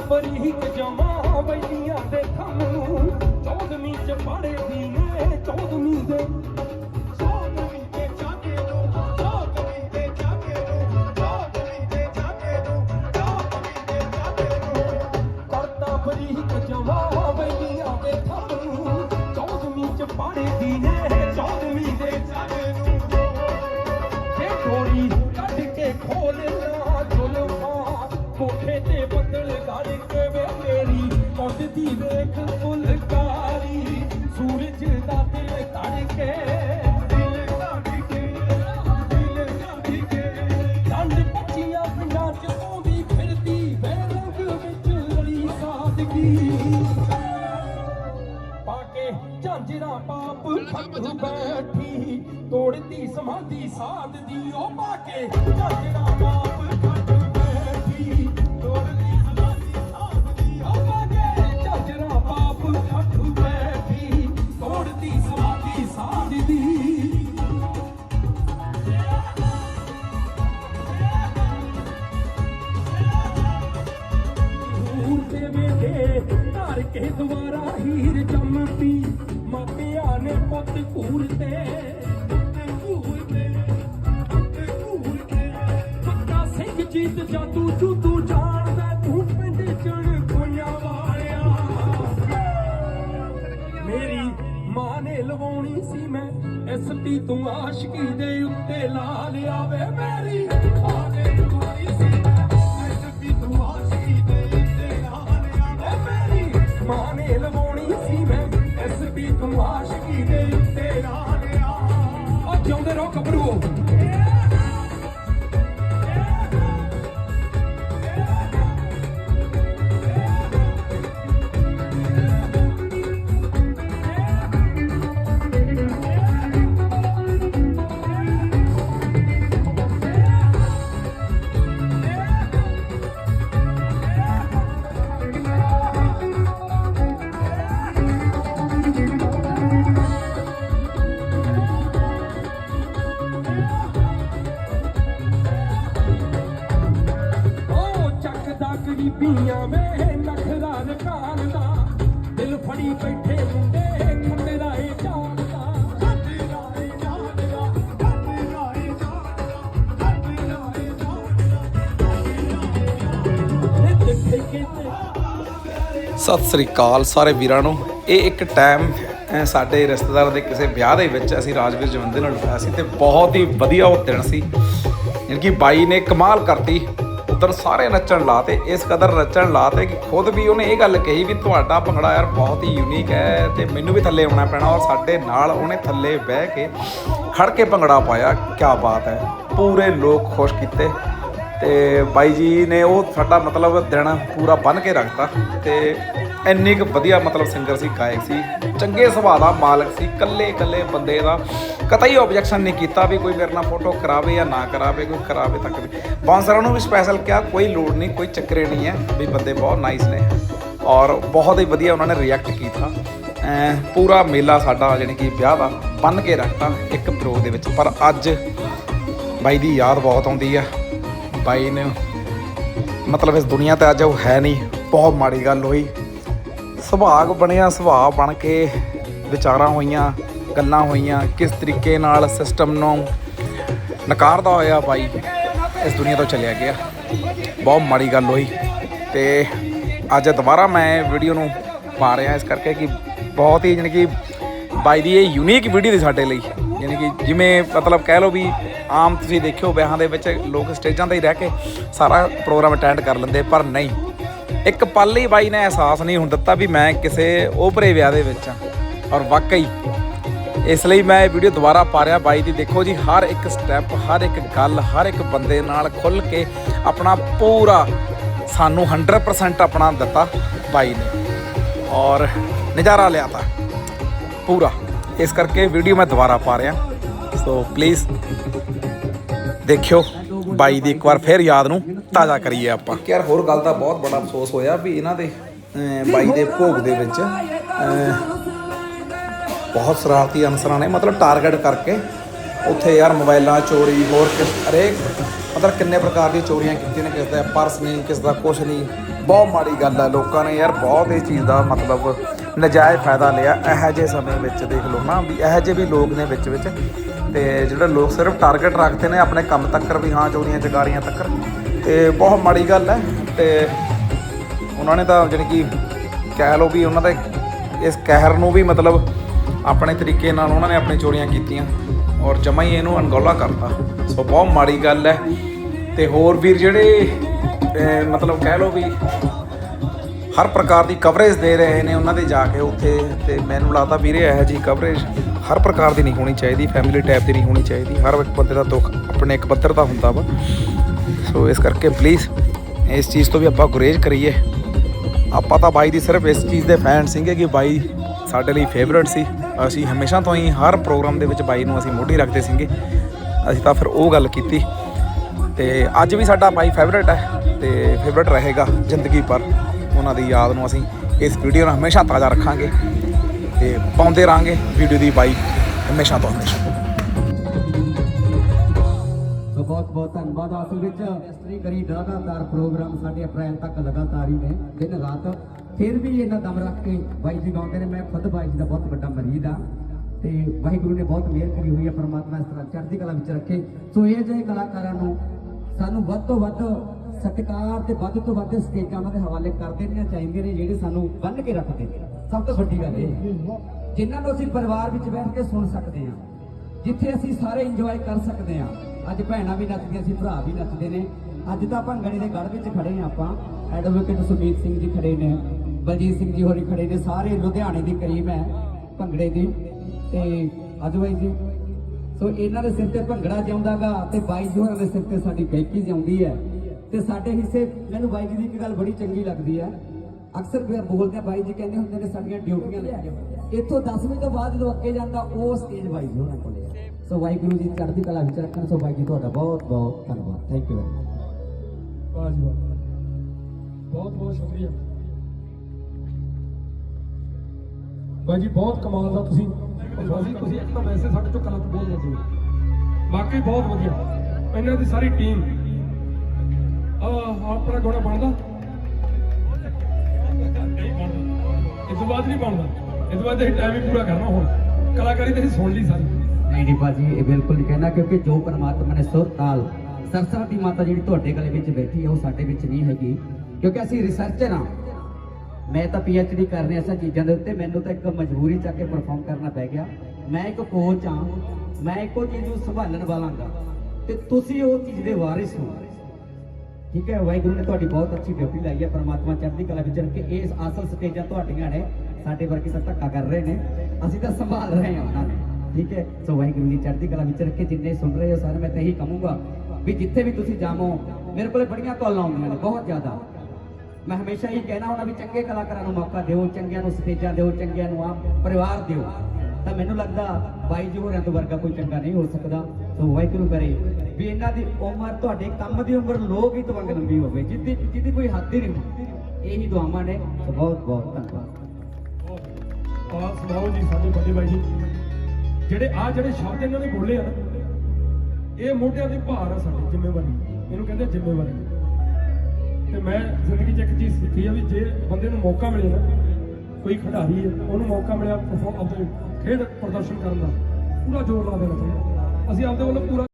ਬਰੀਕ ਜਮਾ ਬੈਲੀਆਂ ਦੇ ਥੰਮ ਨੂੰ। ਚੌਦਵੀਂ ਚ ਪੜੇ ਦੀ ਨੇ ਚੌਦਵੀਂ ਦੇ ਚੌਦਵੀਂ ਦੇ ਵੇਖ ਫੁਲਕਾਰੀ, ਸੂਰਜ ਦਾ ਦਿਲ ਤੜਕੇ। ਦਿਲ ਕਾਢੀ ਦਿਲ ਕਾਢੀ ਚੰਦ ਪੱਚੀਆਂ ਪਿੰਡਾਂ ਚ ਆਉਂਦੀ ਫਿਰਦੀ ਵੇ ਵਿੱਚ ਰਲੀ ਸਾਦਗੀ। ਪਾ ਝਾਂਜਰਾ ਪਾਪ ਫੱਟੂ ਬੈਠੀ ਤੋੜਦੀ ਸਮਾਧੀ ਸਾਧ ਦੀ, ਉਹ ਪਾਕੇ ਝਾਂਜਰਾ ਪਾਪ ਘੂਰ ਤੇ ਤੇ ਘੂਰ ਕੇ ਤੇ ਘੂਰ ਕੇ ਪੱਕਾ ਸਿੰਘ ਜੀਤ ਜਾਦੂ ਜੂਦੂ ਜਾਣਦਾ, ਤੂੰ ਪਿੰਡ ਚਣ ਕੋਈਆਂ ਵਾਲਿਆ। ਮੇਰੀ ਮਾਂ ਨੇ ਲਵਾਉਣੀ ਸੀ ਮੈਂ ਐਸਪੀ ਤੂੰ ਆਸ਼ਕੀ ਦੇ ਉੱਤੇ ਲਾ ਲਿਆ ਵੇ ਮੇਰੀ। ਗਰੀਬੀਆਂ ਵੇ ਨਖਰਾ ਨਕਾਨ ਦਾ। ਦਿਲ ਫੜੀ ਬੈਠੇ ਮੁੰਡੇ ਖੰਡੇ ਦਾ ਇਹ ਜਾਣਦਾ ਕੱਢੀ ਰਾਏ ਜਾਣਦਾ ਕੱਢੀ ਰਾਏ ਜਾਣਦਾ ਕੱਢੀ ਰਾਏ ਜਾਣਦਾ ਇਹ ਦੇਖੇ ਕਿਤੇ ਸਤਿ ਸ੍ਰੀ ਅਕਾਲ ਸਾਰੇ ਵੀਰਾਂ ਨੂੰ। ਇਹ ਇੱਕ ਟਾਈਮ ਸਾਡੇ ਰਿਸ਼ਤੇਦਾਰ ਦੇ ਕਿਸੇ ਵਿਆਹ ਦੇ ਵਿੱਚ ਅਸੀਂ ਰਾਜਵੀਰ ਜਵੰਦੇ ਨਾਲ ਉਠਾਇਆ ਸੀ ਤੇ ਬਹੁਤ ਹੀ ਵਧੀਆ ਉਹ ਦਿਨ ਸੀ। ਯਾਨੀ ਕਿ ਬਾਈ ਨੇ ਕਮਾਲ ਕਰਤੀ। ਉਧਰ ਸਾਰੇ ਨੱਚਣ ਲਾ ਤੇ ਇਸ ਕਦਰ ਨੱਚਣ ਲਾ ਤੇ ਕਿ ਖੁਦ ਵੀ ਉਹਨੇ ਇਹ ਗੱਲ ਕਹੀ ਵੀ ਤੁਹਾਡਾ ਭੰਗੜਾ ਯਾਰ ਬਹੁਤ ਹੀ ਯੂਨੀਕ ਹੈ ਤੇ ਮੈਨੂੰ ਵੀ ਥੱਲੇ ਆਉਣਾ ਪੈਣਾ ਔਰ ਸਾਡੇ ਨਾਲ ਉਹਨੇ ਥੱਲੇ ਬਹਿ ਕੇ ਖੜ ਕੇ ਭੰਗੜਾ ਪਾਇਆ ਕੀ ਬਾਤ ਹੈ। ਪੂਰੇ ਲੋਕ ਖੁਸ਼ ਕੀਤੇ। ਤੇ ਬਾਈ ਜੀ ਨੇ ਉਹ ਸਾਡਾ ਮਤਲਬ ਦਿਨ ਪੂਰਾ ਬੰਨ ਕੇ ਰੱਖਤਾ ਤੇ ਇੰਨੀ ਕੁ ਵਧੀਆ ਮਤਲਬ ਸਿੰਗਰ ਸੀ, ਗਾਇਕ ਸੀ, ਚੰਗੇ ਸੁਭਾਅ ਦਾ ਮਾਲਕ ਸੀ ਕੱਲੇ ਕੱਲੇ ਬੰਦੇ ਦਾ ਕਤਈ ਆਬਜੈਕਸ਼ਨ ਨਹੀਂ ਕੀਤਾ ਵੀ ਕੋਈ ਮੇਰੇ ਨਾਲ ਫੋਟੋ ਕਰਾਵੇ ਜਾਂ ਨਾ ਕਰਾਵੇ, ਕੋਈ ਕਰਾਵੇ ਤੱਕ ਵੀ। ਬਾਂਸਰਾਂ ਨੂੰ ਵੀ ਸਪੈਸ਼ਲ ਕਿਹਾ, ਕੋਈ ਲੋੜ ਨਹੀਂ, ਕੋਈ ਚੱਕਰੇ ਨਹੀਂ ਹੈ ਵੀ ਬੰਦੇ ਬਹੁਤ ਨਾਈਸ ਨੇ। ਔਰ ਬਹੁਤ ਹੀ ਵਧੀਆ ਉਹਨਾਂ ਨੇ ਰਿਐਕਟ ਕੀਤਾ। ਪੂਰਾ ਮੇਲਾ ਸਾਡਾ ਜਾਣੀ ਕਿ ਵਿਆਹ ਦਾ ਬੰਨ ਕੇ ਰੱਖਤਾ ਇੱਕ ਪ੍ਰੋ ਦੇ ਵਿੱਚ। ਪਰ ਅੱਜ ਬਾਈ ਦੀ ਯਾਦ ਬਹੁਤ ਆਉਂਦੀ ਆ। ਬਾਈ ਨੇ ਮਤਲਬ ਇਸ ਦੁਨੀਆ ਤੇ ਅੱਜ ਉਹ ਹੈ ਨਹੀਂ, ਬਹੁਤ ਮਾੜੀ ਗੱਲ ਹੋਈ। ਸੁਭਾਗ ਬਣਿਆ, ਸੁਭਾਅ ਬਣ ਕੇ ਵਿਚਾਰਾਂ ਹੋਈਆਂ, ਗੱਲਾਂ ਹੋਈਆਂ, ਕਿਸ ਤਰੀਕੇ ਨਾਲ ਸਿਸਟਮ ਨੂੰ ਨਕਾਰਦਾ ਹੋਇਆ ਬਾਈ ਇਸ ਦੁਨੀਆ ਤੋਂ ਚਲਿਆ ਗਿਆ। ਬਹੁਤ ਮਾੜੀ ਗੱਲ ਹੋਈ ਤੇ ਅੱਜ ਦੁਬਾਰਾ ਮੈਂ ਵੀਡੀਓ ਨੂੰ ਪਾ ਰਿਹਾ ਇਸ ਕਰਕੇ ਕਿ ਬਹੁਤ ਹੀ ਜਾਣੀ ਕਿ ਬਾਈ ਦੀ ਇਹ ਯੂਨੀਕ ਵੀਡੀਓ ਦੀ ਸਾਡੇ ਲਈ। ਯਾਨੀ ਕਿ ਜਿਵੇਂ ਮਤਲਬ ਕਹਿ ਲਓ ਵੀ ਆਮ ਤੁਸੀਂ ਦੇਖਿਓ ਵਿਆਹਾਂ ਦੇ ਵਿੱਚ ਲੋਕ ਸਟੇਜਾਂ ਤੇ ਹੀ ਰਹਿ ਕੇ ਸਾਰਾ ਪ੍ਰੋਗਰਾਮ ਅਟੈਂਡ ਕਰ ਲੈਂਦੇ, ਪਰ ਨਹੀਂ। ਇੱਕ ਪਲ ਹੀ ਬਾਈ ਨੇ ਅਹਿਸਾਸ ਨਹੀਂ ਹੁਣ ਦਿੱਤਾ ਵੀ ਮੈਂ ਕਿਸੇ ਓਪਰੇ ਵਿਆਹ ਦੇ ਵਿੱਚ ਆ ਔਰ ਵਾਕਈ, ਇਸ ਲਈ ਮੈਂ ਇਹ ਵੀਡੀਓ ਦੁਬਾਰਾ ਪਾ ਰਿਹਾ, ਬਾਈ ਦੀ ਦੇਖੋ ਜੀ, ਹਰ ਇੱਕ ਸਟੈਪ ਹਰ ਇੱਕ ਗੱਲ, ਹਰ ਇੱਕ ਬੰਦੇ ਨਾਲ ਖੁੱਲ ਕੇ ਆਪਣਾ ਪੂਰਾ ਸਾਨੂੰ 100% ਆਪਣਾ ਦਿੱਤਾ ਬਾਈ ਨੇ। ਔਰ ਨਜ਼ਾਰਾ ਲਿਆ ਤਾ ਪੂਰਾ। ਇਸ ਕਰਕੇ ਵੀਡੀਓ ਮੈਂ ਦੁਬਾਰਾ ਪਾ ਰਿਹਾ। ਸੋ ਪਲੀਜ਼ ਦੇਖਿਓ, ਬਾਈ ਦੀ ਇੱਕ ਵਾਰ ਫੇਰ ਯਾਦ ਨੂੰ ਤਾਜ਼ਾ ਕਰੀਏ ਆਪਾਂ। ਯਾਰ ਹੋਰ ਗੱਲ ਦਾ ਬਹੁਤ ਬੜਾ ਅਫਸੋਸ ਹੋਇਆ ਵੀ ਇਹਨਾਂ ਦੇ ਬਾਈ ਦੇ ਭੋਗ ਦੇ ਵਿੱਚ ਬਹੁਤ ਸ਼ਰਾਰਤੀ ਅਨਸਰਾਂ ਨੇ ਮਤਲਬ ਟਾਰਗੇਟ ਕਰਕੇ ਉੱਥੇ ਯਾਰ ਮੋਬਾਈਲਾਂ, ਚੋਰੀ, ਹੋਰ ਕਿ- ਹਰੇਕ ਮਤਲਬ ਕਿੰਨੇ ਪ੍ਰਕਾਰ ਦੀਆਂ ਚੋਰੀਆਂ ਕੀਤੀਆਂ ਨੇ, ਕਿਸੇ ਦਾ ਪਰਸ ਨਹੀਂ, ਕਿਸੇ ਦਾ ਕੁਝ ਨਹੀਂ। ਬਹੁਤ ਮਾੜੀ ਗੱਲ ਹੈ ਲੋਕਾਂ ਨੇ ਯਾਰ ਬਹੁਤ ਇਸ ਚੀਜ਼ ਦਾ ਮਤਲਬ ਨਜਾਇਜ਼ ਫਾਇਦਾ ਲਿਆ ਇਹੋ ਜਿਹੇ ਸਮੇਂ ਵਿੱਚ, ਦੇਖ ਲਓ ਨਾ ਵੀ ਇਹੋ ਜਿਹੇ ਵੀ ਲੋਕ ਨੇ ਵਿੱਚ ਵਿੱਚ। ਤੇ ਜਿਹੜੇ ਲੋਕ ਸਿਰਫ ਟਾਰਗੇਟ ਰੱਖਦੇ ਨੇ ਆਪਣੇ ਕੰਮ ਤੱਕਰ ਵੀ, ਹਾਂ ਚੋਰੀਆਂ ਚਕਾਰੀਆਂ ਤੱਕਰ। ਤੇ ਬਹੁਤ ਮਾੜੀ ਗੱਲ ਹੈ ਤੇ ਉਹਨਾਂ ਨੇ ਤਾਂ ਜਾਣੀ ਕਿ ਕਹਿ ਲਓ ਵੀ ਉਹਨਾਂ ਦੇ ਇਸ ਕਹਿਰ ਨੂੰ ਵੀ ਮਤਲਬ ਆਪਣੇ ਤਰੀਕੇ ਨਾਲ ਉਹਨਾਂ ਨੇ ਆਪਣੀ ਚੋਰੀਆਂ ਕੀਤੀਆਂ ਔਰ ਜਮਾ ਹੀ ਇਹਨੂੰ ਅਣਗੌਲਾ ਕਰਤਾ। ਸੋ ਬਹੁਤ ਮਾੜੀ ਗੱਲ ਹੈ ਤੇ ਹੋਰ ਵੀਰ ਜਿਹੜੇ ਮਤਲਬ ਕਹਿ ਲਓ ਵੀ ਹਰ ਪ੍ਰਕਾਰ ਦੀ ਕਵਰੇਜ ਦੇ ਰਹੇ ਨੇ ਉਹਨਾਂ ਦੇ ਜਾ ਕੇ ਉੱਥੇ ਤੇ ਮੈਨੂੰ ਲੱਗਦਾ ਵੀਰੇ ਇਹੋ ਜੀ ਕਵਰੇਜ ਹਰ ਪ੍ਰਕਾਰ ਦੀ ਨਹੀਂ ਹੋਣੀ ਚਾਹੀਦੀ ਫੈਮਿਲੀ ਟਾਈਪ ਦੀ ਨਹੀਂ ਹੋਣੀ ਚਾਹੀਦੀ। ਹਰ ਇੱਕ ਬੰਦੇ ਦਾ ਦੁੱਖ ਆਪਣੇ ਇੱਕ ਪੱਧਰ ਦਾ ਹੁੰਦਾ ਵਾ। ਸੋ ਇਸ ਕਰਕੇ ਪਲੀਜ਼ ਇਸ ਚੀਜ਼ ਤੋਂ ਵੀ ਆਪਾਂ ਗੁਰੇਜ਼ ਕਰੀਏ। ਆਪਾਂ ਤਾਂ ਬਾਈ ਦੀ ਸਿਰਫ ਇਸ ਚੀਜ਼ ਦੇ ਫੈਨ ਸੀਗੇ ਕਿ ਬਾਈ ਸਾਡੇ ਲਈ ਫੇਵਰਿਟ ਸੀ। ਅਸੀਂ ਹਮੇਸ਼ਾ ਤੋਂ ਹੀ ਹਰ ਪ੍ਰੋਗਰਾਮ ਦੇ ਵਿੱਚ ਬਾਈ ਨੂੰ ਅਸੀਂ ਮੋਢੀ ਰੱਖਦੇ ਸੀਗੇ। ਅਸੀਂ ਤਾਂ ਫਿਰ ਉਹ ਗੱਲ ਕੀਤੀ। ਤੇ ਅੱਜ ਵੀ ਸਾਡਾ ਬਾਈ ਫੇਵਰਿਟ ਹੈ ਤੇ ਫੇਵਰਿਟ ਰਹੇਗਾ ਜ਼ਿੰਦਗੀ ਭਰ ਉਹਨਾਂ ਦੀ ਯਾਦ ਨੂੰ ਅਸੀਂ ਇਸ ਵੀਡੀਓ ਨੂੰ ਹਮੇਸ਼ਾ ਤਾਜ਼ਾ ਰੱਖਾਂਗੇ ਤੇ ਪਾਉਂਦੇ ਰਾਂਗੇ ਵੀਡੀਓ ਦੀ ਬਾਈ ਹਮੇਸ਼ਾ ਤੋਂ ਹਮੇਸ਼ਾ। ਬਹੁਤ ਬਹੁਤ ਧੰਨਵਾਦ ਅਸਲ ਵਿੱਚ। ਇੰਡਸਟਰੀ ਕਰੀ ਲਗਾਤਾਰ ਪ੍ਰੋਗਰਾਮ ਸਾਡੇ ਅਪ੍ਰੈਲ ਤੱਕ ਲਗਾਤਾਰ ਹੀ ਨੇ। ਦਿਨ ਰਾਤ ਫਿਰ ਵੀ ਇਹਨਾਂ ਦਮ ਰੱਖ ਕੇ ਬਾਈ ਜੀ ਗਾਉਂਦੇ ਨੇ। ਮੈਂ ਖੁਦ ਬਾਈ ਜੀ ਦਾ ਬਹੁਤ ਵੱਡਾ ਮਰੀਦ ਆ ਤੇ ਵਾਹਿਗੁਰੂ ਨੇ ਬਹੁਤ ਮਿਹਰ ਕਰੀ ਹੋਈ ਹੈ ਪਰਮਾਤਮਾ ਇਸ ਤਰ੍ਹਾਂ ਚੜ੍ਹਦੀ ਕਲਾ ਵਿੱਚ ਰੱਖੇ। ਸੋ ਇਹ ਜਿਹੇ ਕਲਾਕਾਰਾਂ ਨੂੰ ਸਾਨੂੰ ਵੱਧ ਤੋਂ ਵੱਧ ਸਤਿਕਾਰ ਤੇ ਵੱਧ ਤੋਂ ਵੱਧ ਸਟੇਜਾਂ ਉਹਨਾਂ ਦੇ ਹਵਾਲੇ ਕਰ ਦੇਣੀਆਂ ਚਾਹੀਦੀਆਂ ਨੇ, ਜਿਹੜੇ ਸਾਨੂੰ ਬੰਨ ਕੇ ਰੱਖਦੇ ਨੇ। ਸਭ ਤੋਂ ਵੱਡੀ ਗੱਲ ਇਹ ਹੈ। ਜਿਨ੍ਹਾਂ ਨੂੰ ਅਸੀਂ ਪਰਿਵਾਰ ਵਿੱਚ ਬੈਠ ਕੇ ਸੁਣ ਸਕਦੇ ਹਾਂ, ਜਿੱਥੇ ਅਸੀਂ ਸਾਰੇ ਇੰਜੋਏ ਕਰ ਸਕਦੇ ਹਾਂ, ਅੱਜ ਭੈਣਾਂ ਵੀ ਨੱਚਦੀਆਂ ਸੀ ਭਰਾ ਵੀ ਨੱਚਦੇ ਨੇ। ਅੱਜ ਤਾਂ ਭੰਗੜੇ ਦੇ ਗੜ ਵਿੱਚ ਖੜੇ ਹਾਂ ਆਪਾਂ। ਐਡਵੋਕੇਟ ਸੁਮੀਤ ਸਿੰਘ ਜੀ ਖੜੇ ਨੇ, ਬਲਜੀਤ ਸਿੰਘ ਜੀ ਹੋਰੀ ਖੜੇ ਨੇ, ਸਾਰੇ ਲੁਧਿਆਣੇ ਦੀ ਕਰੀਮ ਹੈ ਭੰਗੜੇ ਦੀ। ਤੇ ਅੱਜ ਬਾਈ ਜੀ। ਸੋ ਇਹਨਾਂ ਦੇ ਸਿਰ ਤੇ ਭੰਗੜਾ ਜਿਉਂਦਾਗਾ ਤੇ ਬਾਈ ਜੀ ਹੋਰਾਂ ਦੇ ਸਿਰ ਤੇ ਸਾਡੀ ਗਾਇਕੀ ਜਿਉਂਦੀ ਹੈ। ਤੇ ਸਾਡੇ ਹਿੱਸੇ ਮੈਨੂੰ ਬਾਈ ਜੀ ਦੀ ਇੱਕ ਗੱਲ ਬੜੀ ਚੰਗੀ ਲੱਗਦੀ ਹੈ। ਅਕਸਰ ਵੀ ਬੋਲਦੇ ਆ, ਬਾਈ ਜੀ ਕਹਿੰਦੇ ਹੁੰਦੇ ਨੇ ਸਾਡੀਆਂ ਡਿਊਟੀਆਂ ਲੈ ਕੇ ਇੱਥੋਂ 10ਵੀਂ ਤੋਂ ਬਾਅਦ ਜਦੋਂ ਅੱਗੇ ਜਾਂਦਾ, ਉਹ ਸਟੇਜ ਬਾਈ ਜੀ ਹੋਣਾ ਕੋਲੇ ਸੋ ਵਾਹਿਗੁਰੂ ਜੀ ਚੜ੍ਹਦੀ ਕਲਾ ਵਿੱਚ ਰੱਖਣ। ਸੋ ਬਾਈ ਜੀ, ਤੁਹਾਡਾ ਬਹੁਤ ਬਹੁਤ ਧੰਨਵਾਦ। ਥੈਂਕ ਯੂ ਵਾਹ ਜੀ ਬਹੁਤ ਬਹੁਤ ਸ਼ੁਕਰੀਆ। ਬਾਈ ਜੀ ਬਹੁਤ ਕਮਾਲ ਦਾ ਤੁਸੀਂ ਬਾਜੀ ਤੁਸੀਂ ਇੱਕ ਤਾਂ ਵੈਸੇ ਸਾਡੇ ਤੋਂ ਕਲਪ ਬਹੁਤ ਲੈਂਦੇ ਹੋ ਵਾਕਈ ਬਹੁਤ ਵਧੀਆ। ਇਹਨਾਂ ਦੀ ਸਾਰੀ ਟੀਮ ਆ ਆਪਣਾ ਗੋਣਾ ਬਣਦਾ। ਇਸ ਤੋਂ ਬਾਅਦ ਨਹੀਂ ਬਣਦਾ। ਇਸ ਤੋਂ ਬਾਅਦ ਅਸੀਂ ਟਾਈਮ ਹੀ ਪੂਰਾ ਕਰਨਾ ਹੁਣ। ਕਲਾਕਾਰੀ ਤੇ ਅਸੀਂ ਸੁਣ ਲਈ ਸਾਰੀ। ਨਹੀਂ ਨਹੀਂ ਬਾਜੀ ਇਹ ਬਿਲਕੁਲ ਨਹੀਂ ਕਹਿਣਾ ਕਿਉਂਕਿ ਜੋ ਪਰਮਾਤਮਾ ਨੇ ਸੁਰ ਤਾਲ ਸਰਸਵਤੀ ਮਾਤਾ ਜਿਹੜੀ ਤੁਹਾਡੇ ਗਲੇ ਵਿੱਚ ਬੈਠੀ ਹੈ ਉਹ ਸਾਡੇ ਵਿੱਚ ਨਹੀਂ ਹੈਗੀ। ਕਿਉਂਕਿ ਅਸੀਂ ਰਿਸਰਚਰ ਹਾਂ। ਮੈਂ ਤਾਂ ਡੀ ਕਰ ਰਿਹਾ ਐਸਾ ਚੀਜ਼ਾਂ ਦੇ ਉੱਤੇ, ਮੈਨੂੰ ਤਾਂ ਇੱਕ ਮਜਬੂਰੀ ਚ ਆ ਕੇ ਪਰਫਾਰਮ ਕਰਨਾ ਪੈ ਗਿਆ। ਮੈਂ ਇੱਕ ਕੋਚ ਹਾਂ, ਮੈਂ ਇੱਕੋ ਚੀਜ਼ ਨੂੰ ਸੰਭਾਲਣ ਵਾਲਾਂਗਾ ਤੇ ਤੁਸੀਂ ਉਹ ਚੀਜ਼ ਦੇ ਵਾਰਿਸ ਹੋ। ਠੀਕ ਹੈ, ਵਾਹਿਗੁਰੂ ਨੇ ਤੁਹਾਡੀ ਬਹੁਤ ਅੱਛੀ ਡਿਊਟੀ ਲਾਈ ਹੈ, ਪਰਮਾਤਮਾ ਚੜ੍ਹਦੀ ਕਲਾ ਵਿੱਚ ਰੱਖ। ਕੇ ਇਸ ਅਸਲ ਸਟੇਜਾਂ ਤੁਹਾਡੀਆਂ ਨੇ, ਸਾਡੇ ਵਰਗੇ ਤਾਂ ਧੱਕਾ ਕਰ ਰਹੇ ਨੇ। ਅਸੀਂ ਤਾਂ ਸੰਭਾਲ ਰਹੇ ਹਾਂ ਉਹਨਾਂ ਨੂੰ। ਠੀਕ ਹੈ, ਸੋ ਵਾਹਿਗੁਰੂ ਜੀ ਚੜ੍ਹਦੀ ਕਲਾ ਵਿੱਚ ਰੱਖੇ, ਜਿੰਨੇ ਸੁਣ ਰਹੇ ਹੋ ਸਾਰੇ, ਮੈਂ ਤਾਂ ਇਹੀ ਕਹੂੰਗਾ ਵੀ ਜਿੱਥੇ ਵੀ ਤੁਸੀਂ ਜਾਵੋ, ਮੇਰੇ ਕੋਲੇ ਬੜੀਆਂ ਕਾਲਾਂ ਆਉਂਦੀਆਂ ਨੇ, ਬਹੁਤ ਜ਼ਿਆਦਾ। ਮੈਂ ਹਮੇਸ਼ਾ ਇਹ ਕਹਿਣਾ ਹੁੰਦਾ ਵੀ ਚੰਗੇ ਕਲਾਕਾਰਾਂ ਨੂੰ ਮੌਕਾ ਦਿਓ, ਚੰਗਿਆਂ ਨੂੰ ਸਟੇਜਾਂ ਦਿਓ, ਚੰਗਿਆਂ ਨੂੰ ਆਪ ਪਰਿਵਾਰ ਦਿਓ। ਤਾਂ ਮੈਨੂੰ ਲੱਗਦਾ ਬਾਈ ਜੀ ਹੋਰਾਂ ਤੋਂ ਵਰਗਾ ਕੋਈ ਚੰਗਾ ਨਹੀਂ ਹੋ ਸਕਦਾ। ਸੋ ਵਾਹਿਗੁਰੂ ਕਰੇ ਵੀ ਇਹਨਾਂ ਦੀ ਉਮਰ, ਤੁਹਾਡੇ ਕੰਮ ਦੀ ਉਮਰ ਲੋਕ ਹੀ ਵਾਂਗ ਲੰਬੀ ਹੋਵੇ। ਜਿੱਦੀ ਜਿਹਦੀ ਕੋਈ ਹੱਦ ਹੀ ਨਹੀਂ ਹੁੰਦੀ। ਇਹੀ ਦੁਆਵਾਂ ਨੇ। ਬਹੁਤ ਬਹੁਤ ਧੰਨਵਾਦ। ਆਹ ਸੁਣਾਓ ਜੀ ਸਾਡੇ ਵੱਡੇ ਬਾਈ ਜੀ। ਜਿਹੜੇ ਆ ਜਿਹੜੇ ਸ਼ਬਦ ਇਹਨਾਂ ਨੇ ਬੋਲੇ ਆ ਨਾ, ਇਹ ਮੋਢਿਆਂ ਦੇ ਭਾਰ ਆ ਸਾਡੀ ਜ਼ਿੰਮੇਵਾਰੀ ਇਹਨੂੰ ਕਹਿੰਦੇ ਜ਼ਿੰਮੇਵਾਰੀ। ਤੇ ਮੈਂ ਜ਼ਿੰਦਗੀ 'ਚ ਇੱਕ ਚੀਜ਼ ਸਿੱਖੀ ਆ ਵੀ ਜੇ ਬੰਦੇ ਨੂੰ ਮੌਕਾ ਮਿਲੇ ਨਾ ਕੋਈ ਖਿਡਾਰੀ ਹੈ, ਉਹਨੂੰ ਮੌਕਾ ਮਿਲਿਆ perform- ਆਪਣੇ ਖੇਡ ਪ੍ਰਦਰਸ਼ਨ ਕਰਨ ਦਾ ਪੂਰਾ ਜ਼ੋਰ ਲਾ ਦੇਣਾ ਚਾਹੀਦਾ। ਅਸੀਂ ਆਪਦੇ ਵੱਲੋਂ ਪੂਰਾ